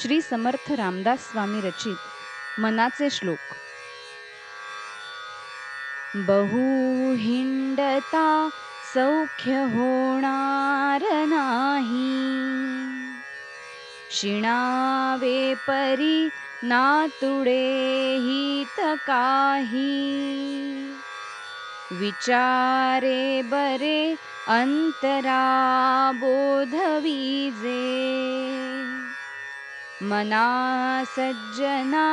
श्री समर्थ रामदास स्वामी रचित मनाचे श्लोक. बहु हिंडता सौख्य होणार नाही. शिणावे परी नातुडे हित काही. विचारे बरे अंतरा बोधवीजे मना सज्जना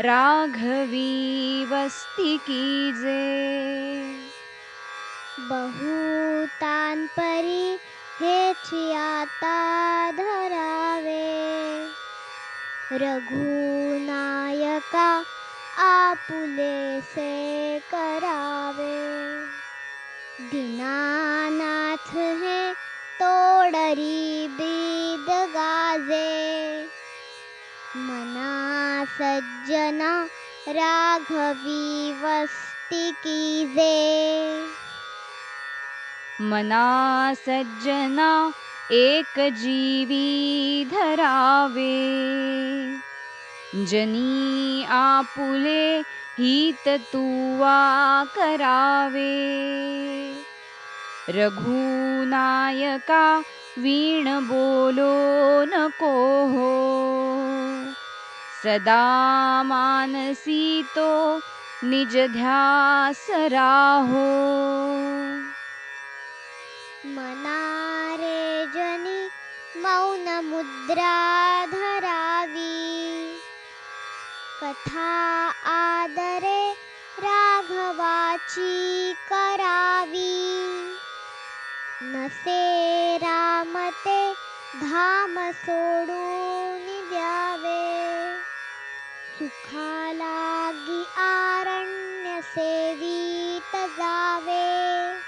राघवी वस्ती कीजे बहुतांपरी हेची आता धरावे। रघुनायका आपुले से करावे। दीनानाथ सज्जना राघवी वस्ती कीजे मना सज्जना एक जीवी धरावे। जनी आपुले हित तुवा करावे। रघुनायका वीण बोलो नको हो सदा मानसीतो निज ध्यासराहो मनारे जनि मौनमुद्रा धरावि। कथा आदरे राघवाची करावी। नसे रामते धाम सोडू सुखा लागी आरण्य सेवीत जावे.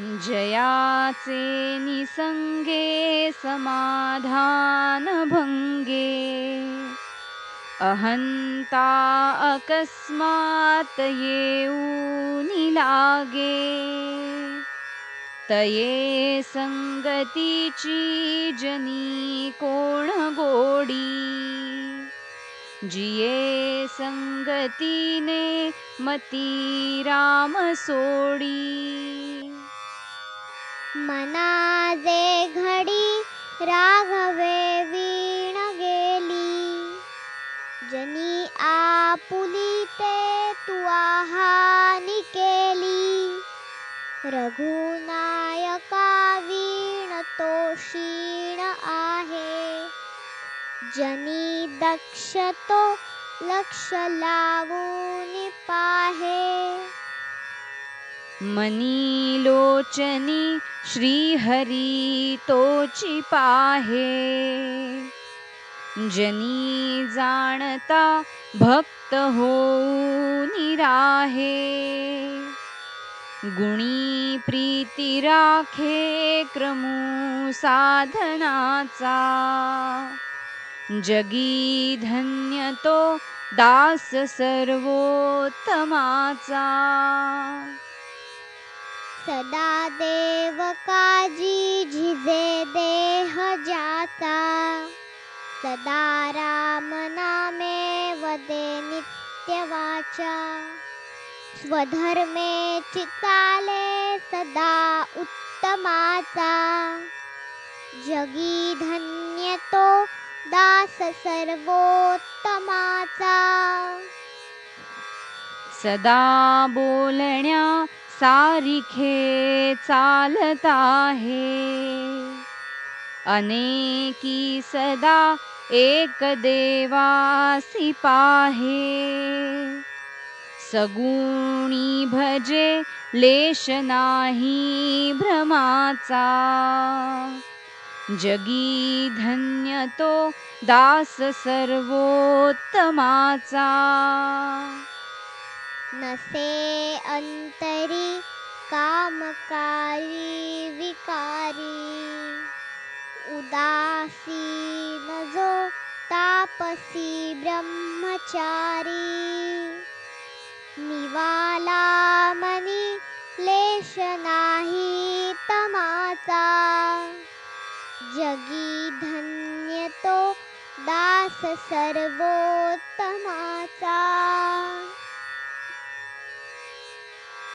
जयाचे निसंगे समाधान भंगे अहंता अकस्मात येऊनी लागे. तये संगतीची जनी कोण गोडी? जिये संगतीने मती राम सोडी। मना जे घडी राघवे वीण गेली। जनी आपुली ते तू केली। रघुनायका वीण तो क्षीण आहे। जनी दक्ष तो लक्ष लावून पाहे। मनी लोचनी श्रीहरी तोची पाहे। जनी जाणता भक्त हो निराहे गुणी प्रीती राखे क्रमू साधनाचा। जगी धन्य तो दास सर्वोत्तमाचा। सदा देव काजी झिजे देह जाता। सदा राम नामे वदे नित्य वाचा। स्वधर्मे चिताले सदा उत्तमाचा जगी धन्य तो दास सर्वोत्तमाचा. सदा बोलण्या सारिखे चालत आहे. अनेकी सदा एक देवासी पाहे. सगुणी भजे लेश नाही भ्रमाचा. जगी धन्य तो दास सर्वोत्तमाचा. नसे अंतरी कामकारी विकारी उदासीन जो तापसी ब्रह्मचारी. निवाला मनी लेश नाही तमाचा. जगी धन्य तो दास सर्वोत्तमाचा.